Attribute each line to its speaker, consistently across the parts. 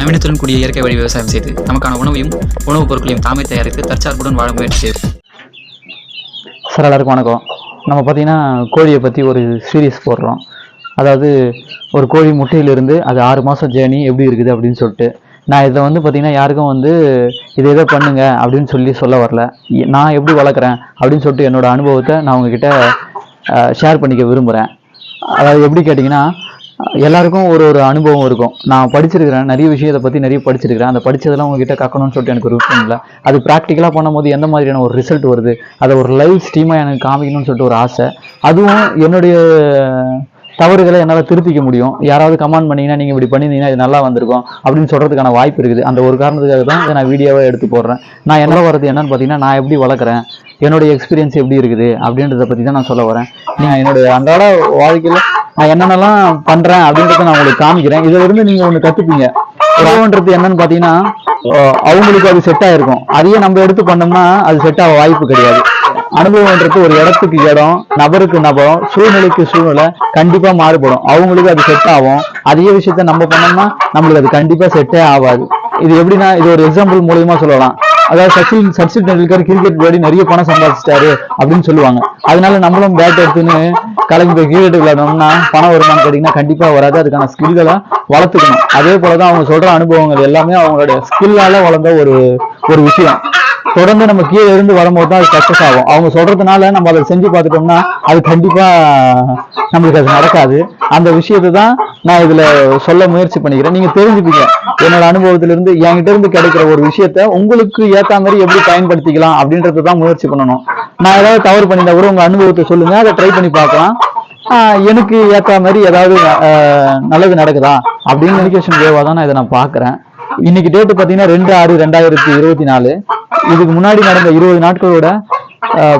Speaker 1: நவீனத்துடன் கூடிய இயற்கை வழி விவசாயம் செய்து நமக்கான உணவையும் உணவுப் பொருட்களையும் தாமே தயாரித்து தற்சார்புடன் வாழ முயற்சி செய்யும்
Speaker 2: சார் எல்லாருக்கும் வணக்கம். நம்ம பார்த்தீங்கன்னா கோழியை பற்றி ஒரு சீரியஸ் போடுறோம். அதாவது ஒரு கோழி முட்டையிலிருந்து அது ஆறு மாதம் ஜேர்னி எப்படி இருக்குது அப்படின்னு சொல்லிட்டு. நான் இதை வந்து பார்த்தீங்கன்னா யாருக்கும் வந்து இதை இதை பண்ணுங்க அப்படின்னு சொல்லி சொல்ல வரல. நான் எப்படி வளர்க்குறேன் அப்படின்னு சொல்லிட்டு என்னோட அனுபவத்தை நான் உங்ககிட்ட ஷேர் பண்ணிக்க விரும்புகிறேன் அதாவது எப்படி கேட்டிங்கன்னா எல்லாருக்கும் ஒரு ஒரு அனுபவம் இருக்கும். நான் படிச்சிருக்கிறேன் நிறைய விஷயத்தை பற்றி நிறைய படிச்சிருக்கிறேன். அந்த படித்ததெல்லாம் உங்ககிட்ட கக்கணும்னு சொல்லிட்டு எனக்கு ஒரு விஷயம் இல்லை. அது ப்ராக்டிக்கலாக பண்ணும்போது எந்த மாதிரியான ஒரு ரிசல்ட் வருது? அதை ஒரு லைவ் ஸ்ட்ரீமாக எனக்கு காமிக்கணும்னு சொல்லிட்டு ஒரு ஆசை. அதுவும் என்னுடைய தவறுகளை என்னால் திருத்திக்க முடியும். யாராவது கமெண்ட் பண்ணீங்கன்னா நீங்கள் இப்படி பண்ணியிருந்தீங்கன்னா இது நல்லா வந்திருக்கும் அப்படின்னு சொல்கிறதுக்கான வாய்ப்பு இருக்குது. அந்த ஒரு காரணத்துக்காக தான் இதை நான் வீடியோவை எடுத்து போடுறேன். நான் என்ன வரது என்னன்னு பார்த்தீங்கன்னா நான் எப்படி வளர்க்குறேன்? என்னுடைய எக்ஸ்பீரியன்ஸ் எப்படி இருக்குது? அப்படின்றத பற்றி தான் நான் சொல்ல வரேன். நான் என்னுடைய அன்றாட வாழ்க்கையில் நான் என்னென்னலாம் பண்றேன் அப்படின்றத நான் உங்களுக்கு காமிக்கிறேன். இதுல இருந்து நீங்க ஒன்று கத்துப்பீங்க. உறவுன்றது என்னன்னு பார்த்தீங்கன்னா அவங்களுக்கு அது செட் ஆயிருக்கும். அதையே நம்ம எடுத்து பண்ணோம்னா அது செட் ஆக வாய்ப்பு கிடையாது. அனுபவம்ன்றது ஒரு இடத்துக்கு இடம் நபருக்கு நபரம் சூழ்நிலைக்கு சூழ்நிலை கண்டிப்பா மாறுபடும். அவங்களுக்கு அது செட் ஆகும். அதே விஷயத்த நம்ம பண்ணோம்னா நம்மளுக்கு அது கண்டிப்பா செட்டே ஆகாது. இது எப்படின்னா இது ஒரு எக்ஸாம்பிள் மூலியமா சொல்லலாம். அதாவது சச்சின் சச்சின் டெண்டுல்கர் கிரிக்கெட் விளையாடி நிறைய பணம் சம்பாதிச்சிட்டாரு அப்படின்னு சொல்லுவாங்க. அதனால நம்மளும் பேட் எடுத்துன்னு கலந்து போய் கிரிக்கெட் விளையாடணும்னா பணம் வருமானு கேட்டிங்கன்னா கண்டிப்பா வராது. அதுக்கான ஸ்கில்களை வளர்த்துக்கணும். அதே போலதான் அவங்க சொல்ற அனுபவங்கள் எல்லாமே அவங்களுடைய ஸ்கில்லால வளர்ந்த ஒரு ஒரு விஷயம். தொடர்ந்து நம்ம கீழே இருந்து வரும்போது தான் அது சக்சஸ் ஆகும். அவங்க சொல்றதுனால நம்ம அதை செஞ்சு பார்த்துட்டோம்னா அது கண்டிப்பா நம்மளுக்கு அது நடக்காது. அந்த விஷயத்தை தான் நான் இதுல சொல்ல முயற்சி பண்ணிக்கிறேன். நீங்க தெரிஞ்சுப்பீங்க. என்னோட அனுபவத்திலிருந்து என்கிட்ட இருந்து கிடைக்கிற ஒரு விஷயத்த உங்களுக்கு ஏத்த மாதிரி எப்படி பயன்படுத்திக்கலாம் அப்படின்றத தான் முயற்சி பண்ணணும். நான் ஏதாவது தவறு பண்ணியிருந்தா கூட உங்க அனுபவத்தை சொல்லுங்க. அதை ட்ரை பண்ணி பார்க்கலாம். எனக்கு ஏத்த மாதிரி ஏதாவது நல்லது நடக்குதா அப்படின்னு கம்யூனிகேஷன் தேவா தான் நான் இதை நான் பார்க்கறேன். இன்னைக்கு டேட்டு பார்த்தீங்கன்னா ரெண்டு ஆறு ரெண்டாயிரத்தி இருபத்தி நாலு. இதுக்கு முன்னாடி நடந்த இருபது நாட்களோட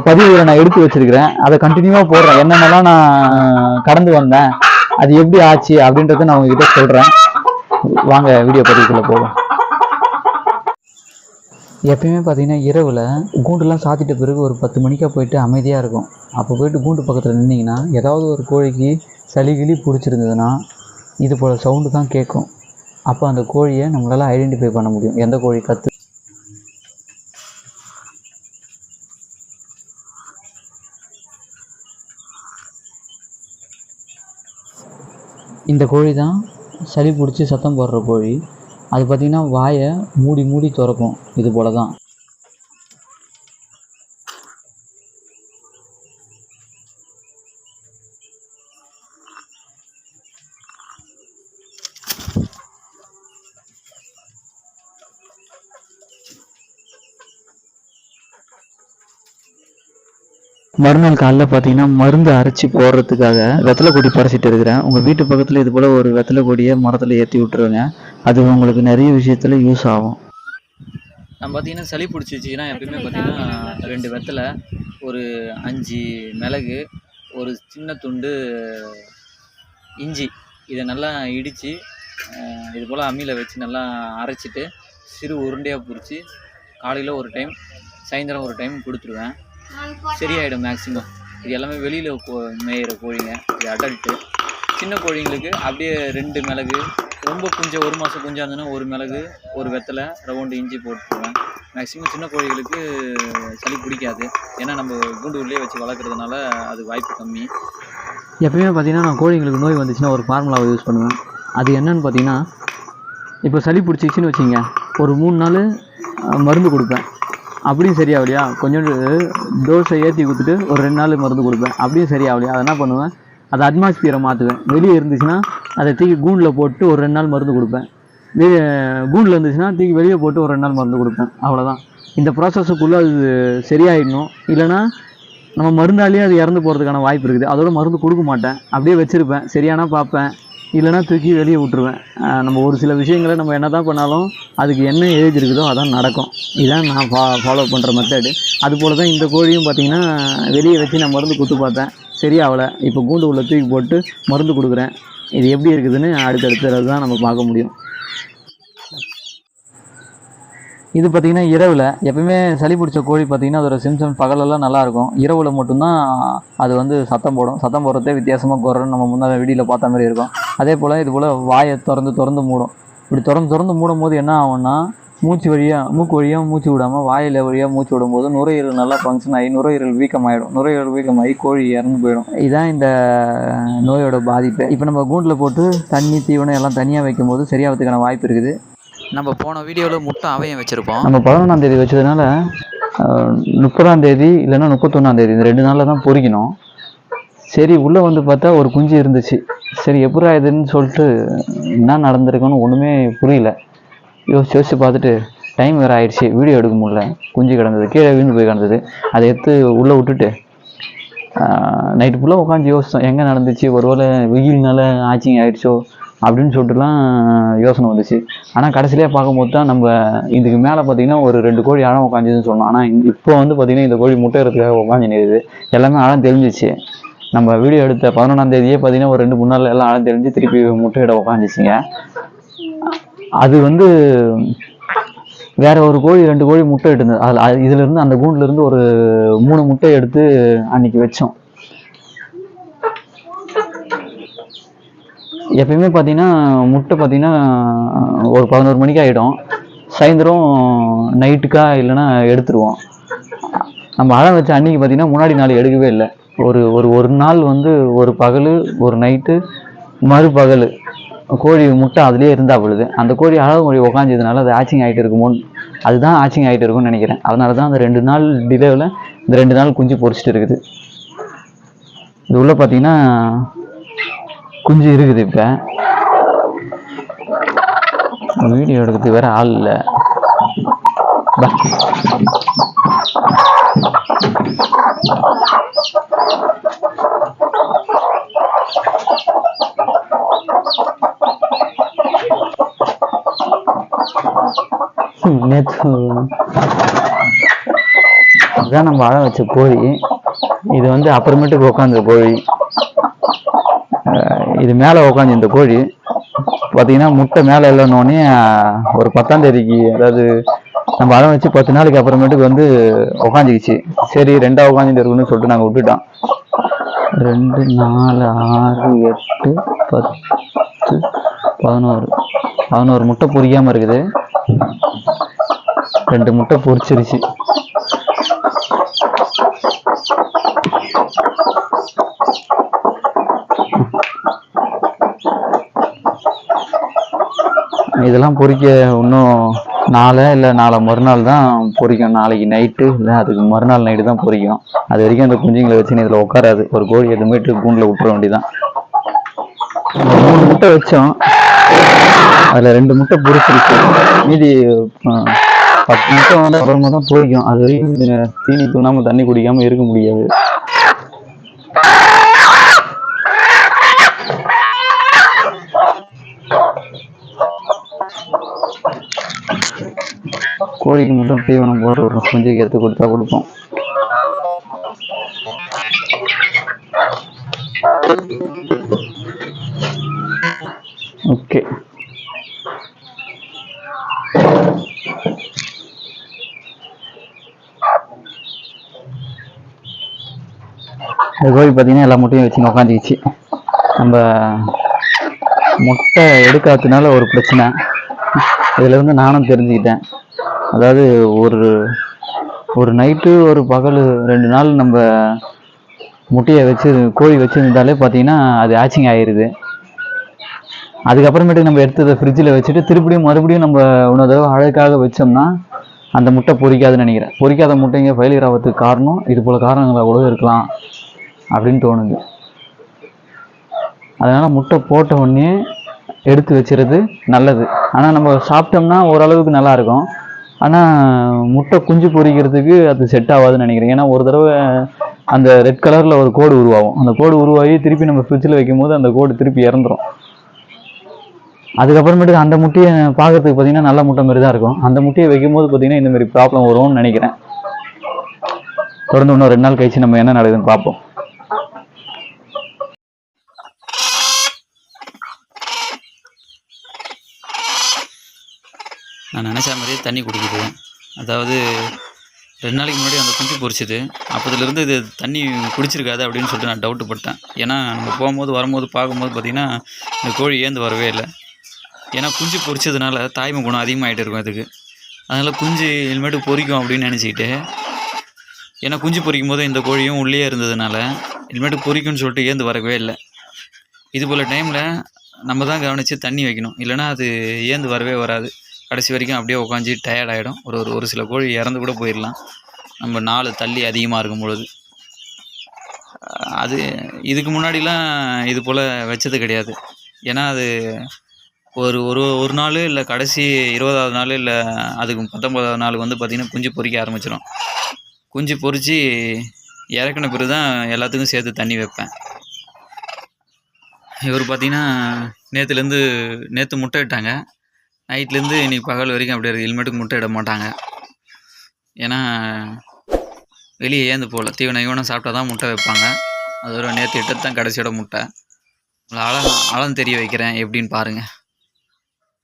Speaker 2: பதிவுகளை நான் எடுத்து வச்சிருக்கிறேன். அதை கண்டினியூவா போடுறேன். என்னென்னலாம் நான் கடந்து வந்தேன் அது எப்படி ஆச்சு அப்படின்றத நான் உங்ககிட்ட சொல்றேன். வாங்க வீடியோ பதிவுக்குள்ள போவோம். எப்பயுமே பார்த்தீங்கன்னா இரவில் கூண்டுலாம் சாத்திட்ட பிறகு ஒரு பத்து மணிக்கா போயிட்டு அமைதியாக இருக்கும். அப்போ போயிட்டு கூண்டு பக்கத்தில் நின்னீங்கன்னா ஏதாவது ஒரு கோழிக்கு சளி கிளி பிடிச்சிருந்ததுன்னா இது போல் சவுண்டு தான் கேட்கும். அப்போ அந்த கோழியை நம்மளால் ஐடென்டிஃபை பண்ண முடியும். எந்த கோழி கத்து இந்த கோழி தான் சளி பிடிச்சி சத்தம் போடுற கோழி. அது பார்த்திங்கன்னா வாயை மூடி மூடி திறக்கும். இது போல தான் மறுநாள் காலைல பார்த்தீங்கன்னா மருந்து அரைச்சி போடுறதுக்காக வெத்தலை கொடி பறிச்சிட்டு இருக்கிறேன். உங்கள் வீட்டு பக்கத்தில் இது போல் ஒரு வெத்தலை கொடியை மரத்தில் ஏற்றி விட்டுருங்க. அது உங்களுக்கு நிறைய விஷயத்தில் யூஸ் ஆகும்.
Speaker 1: நம்ம பார்த்தீங்கன்னா சளி பிடிச்சிச்சின்னா எப்பயுமே பார்த்தீங்கன்னா ரெண்டு வெத்தலை ஒரு அஞ்சு மிளகு ஒரு சின்ன துண்டு இஞ்சி இதை நல்லா இடித்து இது போல் அம்மியில் வச்சு நல்லா அரைச்சிட்டு சிறு உருண்டையாக பிடிச்சி காலையில் ஒரு டைம் சாயந்தரம் ஒரு டைம் கொடுத்துருவேன். சரியாயிடும் மேக்ஸிமம் இது எல்லாமே வெளியில் மேயிற கோழிங்க. இது அடல்ட்டு சின்ன கோழிங்களுக்கு அப்படியே ரெண்டு மிளகு ரொம்ப குஞ்சம் ஒரு மாதம் குஞ்சா இருந்ததுன்னா ஒரு மிளகு ஒரு வெத்தலை ரவுண்டு இஞ்சி போட்டுருவேன். மேக்ஸிமம் சின்ன கோழிகளுக்கு சளி பிடிக்காது. ஏன்னா நம்ம கூண்டு உள்ளே வச்சு வளர்க்குறதுனால அது வாய்ப்பு கம்மி.
Speaker 2: எப்பயுமே பார்த்தீங்கன்னா நான் கோழிங்களுக்கு நோய் வந்துச்சுன்னா ஒரு ஃபார்முலாவை யூஸ் பண்ணுவேன். அது என்னன்னு பார்த்தீங்கன்னா இப்போ சளி பிடிச்சிச்சின்னு வச்சுங்க ஒரு மூணு நாள் மருந்து கொடுப்பேன். அப்படியும் சரியாகலையா? கொஞ்சோண்டு டோஸை ஏற்றி கொடுத்துட்டு ஒரு ரெண்டு நாள் மருந்து கொடுப்பேன். அப்படியும் சரியாகலையா? அதை என்ன பண்ணுவேன்? அதை அட்மாஸ்பியரை மாற்றுவேன். வெளியே இருந்துச்சுன்னா அதை தூக்கி கூண்டில் போட்டு ஒரு ரெண்டு நாள் மருந்து கொடுப்பேன். வெளியே கூண்டில் இருந்துச்சுன்னா தூக்கி வெளியே போட்டு ஒரு ரெண்டு நாள் மருந்து கொடுப்பேன். அவ்வளோதான் இந்த ப்ராசஸுக்குள்ளே அது சரியாயிடணும். இல்லைன்னா நம்ம மருந்தாலேயே அது இறந்து போகிறதுக்கான வாய்ப்பு இருக்குது. அதோட மருந்து கொடுக்க மாட்டேன். அப்படியே வச்சுருப்பேன். சரியானா பார்ப்பேன். இல்லைன்னா தூக்கி வெளியே விட்டுருவேன். நம்ம ஒரு சில விஷயங்களை நம்ம என்ன தான் பண்ணாலும் அதுக்கு என்ன ஏஜ் இருக்குதோ அதான் நடக்கும். இதான் நான் ஃபா ஃபாலோ பண்ணுற மெத்தடு அதுபோல் தான் இந்த கோழியும் பார்த்தீங்கன்னா வெளியே வச்சு நான் மருந்து கொடுத்து பார்த்தேன். சரியாகலை இப்போ கூண்டு உள்ள தூக்கி போட்டு மருந்து கொடுக்குறேன். இது எப்படி இருக்குதுன்னு அடுத்தடுத்து தான் நம்ம பார்க்க முடியும். இது பார்த்தீங்கன்னா இரவில். எப்பவுமே சளி பிடிச்ச கோழி பார்த்தீங்கன்னா அதோட சிம்சம் பகலெல்லாம் நல்லாயிருக்கும். இரவில் மட்டும்தான் அது வந்து சத்தம் போடும். சத்தம் போடுறதே வித்தியாசமாக குறன்னு நம்ம முன்னாடி வீடியில் பார்த்த மாதிரி இருக்கும். அதே போல் இது போல் வாயை திறந்து திறந்து மூடும். இப்படி திறந்து திறந்து மூடும் போது என்ன ஆகும்னா மூச்சு வழியாக மூக்கு வழியாக மூச்சு விடாமல் வாயில் வழியாக மூச்சு விடும்போது நுரையீரல் நல்லா ஃபங்க்ஷன் ஆகி நுரையீரல் வீக்கமாகிடும் நுரையீரல் வீக்கமாகி கோழி இறந்து போயிடும். இதுதான் இந்த நோயோட பாதிப்பு. இப்போ நம்ம கூண்டில் போட்டு தண்ணி தீவனம் எல்லாம் தனியாக வைக்கும்போது சரியாகிறதுக்கான வாய்ப்பு இருக்குது.
Speaker 1: நம்ம போன வீடியோவில் முட்டை அவையம் வச்சுருப்போம்.
Speaker 2: நம்ம பதினொன்றாம் தேதி வச்சதுனால முப்பதாம் தேதி இல்லைன்னா முப்பத்தொன்னாம் தேதி இந்த ரெண்டு நாளில் தான் பொறிக்கணும். சரி உள்ளே வந்து பார்த்தா ஒரு குஞ்சு இருந்துச்சு. சரி எப்படா இதுன்னு சொல்லிட்டு என்ன நடந்திருக்குன்னு ஒன்றுமே புரியல. யோசிச்சு யோசிச்சு பார்த்துட்டு டைம் வேறு ஆயிடுச்சு. வீடியோ எடுக்க முடியல. குஞ்சு கிடந்தது கீழே விழுந்து போய் கிடந்தது. அதை எடுத்து உள்ளே விட்டுட்டு நைட்டு ஃபுல்லாக உட்காந்து யோசித்தோம் எங்கே நடந்துச்சு? ஒருவேளை வெயில்னால ஆச்சிங் ஆயிடுச்சோ? அப்படின்னு சொல்லிட்டுலாம் யோசனை வந்துச்சு. ஆனால் கடைசியிலே பார்க்கும்போது தான் நம்ம இதுக்கு மேலே பார்த்தீங்கன்னா ஒரு ரெண்டு கோழி அழம் உட்காந்துச்சுன்னு சொன்னோம். ஆனால் இப்போ வந்து பார்த்தீங்கன்னா இந்த கோழி முட்டை எடுத்துக்காக உட்காந்து நிற்குது எல்லாமே அழம் தெரிஞ்சிச்சு. நம்ம வீடியோ எடுத்த பதினொன்றாம் தேதியே பார்த்தீங்கன்னா ஒரு ரெண்டு மூணு நாள் எல்லாம் அழம் தெரிஞ்சு திருப்பி முட்டையிட உட்காந்துச்சிங்க அது வந்து வேற ஒரு கோழி ரெண்டு கோழி முட்டை எடுத்தது அதில் அது இதுல இருந்து அந்த கூண்டுல இருந்து ஒரு மூணு முட்டை எடுத்து அன்னைக்கு வச்சோம். எப்பயுமே பார்த்தீங்கன்னா முட்டை பார்த்தீங்கன்னா ஒரு பதினோரு மணிக்கு ஆகிடும் சாயந்தரம் நைட்டுக்கா இல்லைன்னா எடுத்துருவோம். நம்ம அழம் வச்ச அன்னைக்கு பார்த்தீங்கன்னா முன்னாடி நாள் எடுக்கவே இல்லை. ஒரு ஒரு ஒரு நாள் வந்து ஒரு பகல் ஒரு நைட்டு மறுபகல். கோழி முட்டை அதுலேயே இருந்தால் பொழுது. அந்த கோழி அழகு மொழி உக்காஞ்சதுனால அது ஆச்சிங் ஆகிட்டு இருக்குமோன்னு அதுதான் ஆச்சிங் ஆகிட்டு இருக்கும்னு நினைக்கிறேன். அதனால தான் அந்த ரெண்டு நாள் டிலேவில் இந்த ரெண்டு நாள் குஞ்சு பொரிச்சிட்டு இருக்குது. இது உள்ளே பார்த்தீங்கன்னா குஞ்சு இருக்குது இப்போ. வீடியோ எடுக்கிறதுக்கு வேற ஆள் இல்லை. பா. நேற்று அதான் நம்ம அழ வச்ச கோழி. இது வந்து அப்புறமேட்டுக்கு உட்காந்த கோழி. இது மேலே உட்காந்து இந்த கோழி பார்த்தீங்கன்னா முட்டை மேலே இல்லைன்னொடனே ஒரு பத்தாம் தேதிக்கு அதாவது நம்ம அழ வச்சு பத்து நாளைக்கு அப்புறமேட்டுக்கு வந்து உக்காந்துக்கிச்சு. சரி ரெண்டாக உட்காந்துட்டு இருக்குன்னு சொல்லிட்டு நாங்கள் விட்டுட்டோம். ரெண்டு நாலு ஆறு எட்டு பத்து பதினோரு. பதினோரு முட்டை பொரிக்காமல் இருக்குது. ரெண்டு முட்டை பொரிச்சிருச்சு இதெல்லாம் பொறிக்க இன்னும் நாளை இல்லை நாளை மறுநாள் தான் பொறிக்கும் நாளைக்கு நைட்டு இல்லை அதுக்கு மறுநாள் நைட்டு தான் பொறிக்கும் அது வரைக்கும் அந்த குஞ்சுங்களை வச்சு இதில் உட்காராது. ஒரு கோழி எதுமேட்டு கூண்டில் விட்டுற வேண்டியதான் மூணு முட்டை வச்சோம். அதில் ரெண்டு முட்டை பொறிச்சிருக்கு மீதி பத்து முட்டை வந்து அப்புறமா தான் பொறிக்கும். அது வரைக்கும் தீனி தூணாமல் தண்ணி குடிக்காமல் இருக்க முடியாது. கோழிக்கு மட்டும் தீவனம் போட்டு ஒரு குஞ்சுக்கு எடுத்து கொடுத்தா கொடுப்போம். ஓகே அது கோழி பார்த்தீங்கன்னா எல்லா முட்டையும் வச்சு உக்காந்துக்கிச்சு. நம்ம முட்டை எடுக்காததுனால ஒரு பிரச்சனை. இதுல இருந்து நானும் தெரிஞ்சுக்கிட்டேன். அதாவது ஒரு ஒரு நைட்டு ஒரு பகல் ரெண்டு நாள் நம்ம முட்டையை வச்சு கோழி வச்சுருந்தாலே பார்த்தீங்கன்னா அது ஆச்சிங் ஆயிடுது அதுக்கப்புறமேட்டுக்கு நம்ம எடுத்து அதை ஃப்ரிட்ஜில் வச்சுட்டு திருப்பியும் மறுபடியும் நம்ம இன்னொரு தடவை அழகாக வச்சோம்னா அந்த முட்டை பொறிக்காதுன்னு நினைக்கிறேன். பொறிக்காத முட்டைங்க ஃபெயிலியர் ஆகிறதுக்கு காரணம் இது போல் காரணங்களாக கூட இருக்கலாம் அப்படின்னு தோணுது. அதனால் முட்டை போட்ட உடனே எடுத்து வச்சிருது நல்லது. ஆனால் நம்ம சாப்பிட்டோம்னா ஓரளவுக்கு நல்லாயிருக்கும் ஆனால் முட்டை குஞ்சு பொரிக்கிறதுக்கு அது செட் ஆகாதுன்னு நினைக்கிறேன். ஏன்னா ஒரு தடவை அந்த ரெட் கலரில் ஒரு கோடு உருவாகும். அந்த கோடு உருவாகி திருப்பி நம்ம ஃப்ரிட்ஜில் வைக்கும்போது அந்த கோடு திருப்பி இறந்துரும். அதுக்கப்புறமேட்டுக்கு அந்த முட்டையை பார்க்கறதுக்கு பார்த்தீங்கன்னா நல்ல முட்டை மாதிரி தான் இருக்கும். அந்த முட்டையை வைக்கும்போது பார்த்தீங்கன்னா இந்த மாதிரி ப்ராப்ளம் வரும்னு நினைக்கிறேன். தொடர்ந்து இன்னும் ரெண்டு நாள் கழிச்சு நம்ம என்ன நடக்குதுன்னு பார்ப்போம்.
Speaker 1: நான் நினச்ச மாதிரியே தண்ணி குடிக்குது. அதாவது ரெண்டு நாளைக்கு முன்னாடி அந்த குஞ்சு பொறிச்சிது அப்போதுலேருந்து இது தண்ணி குடிச்சிருக்காது அப்படின்னு சொல்லிட்டு நான் டவுட்டு பட்டேன். ஏன்னா நம்ம போகும்போது வரும்போது பார்க்கும்போது பார்த்திங்கன்னா இந்த கோழி ஏந்து வரவே இல்லை.
Speaker 2: ஏன்னா குஞ்சு பொறிச்சதுனால தாய்மை குணம் அதிகமாகிட்டு இருக்கும் அதுக்கு. அதனால் குஞ்சு இனிமேட்டு பொரிக்கும் அப்படின்னு நினச்சிக்கிட்டு ஏன்னா குஞ்சு பொரிக்கும் போது இந்த கோழியும் உள்ளே இருந்ததுனால இனிமேட்டு பொறிக்கும்னு சொல்லிட்டு ஏந்து வரவே இல்லை. இது போல் டைமில் நம்ம தான் கவனித்து தண்ணி வைக்கணும். இல்லைன்னா அது ஏந்து வரவே வராது. கடைசி வரைக்கும் அப்படியே உட்காந்து டயர்ட் ஆகிடும் ஒரு ஒரு ஒரு சில கோழி இறந்து கூட போயிடலாம் நம்ம நாலு தள்ளி அதிகமாக இருக்கும் பொழுது. அது இதுக்கு முன்னாடிலாம் இது போல் வச்சது கிடையாது. ஏன்னா அது ஒரு ஒரு ஒரு நாள் இல்லை கடைசி இருபதாவது நாள் இல்லை அதுக்கு பத்தொம்போதாவது நாள் வந்து பார்த்திங்கன்னா குஞ்சு பொறிக்க ஆரம்பிச்சிடும் குஞ்சு பொறிச்சு இறக்குன பிறகு தான் எல்லாத்துக்கும் சேர்த்து தண்ணி வைப்பேன். இவர் பார்த்திங்கன்னா நேற்றுலேருந்து நேற்று முட்டை விட்டாங்க. நைட்லேருந்து இன்றைக்கி பகல் வரைக்கும் அப்படியே இருக்குது ஹெல்மெட்டுக்கு முட்டை இட மாட்டாங்க. ஏன்னா வெளியே ஏந்து போகல. தீவனம் ஈவனம் சாப்பிட்டா தான் முட்டை வைப்பாங்க. அதோட நேற்று இட்டது தான் கடைசியோட முட்டை. உங்களை அழ அழம் தெரிய வைக்கிறேன். எப்படின்னு பாருங்கள்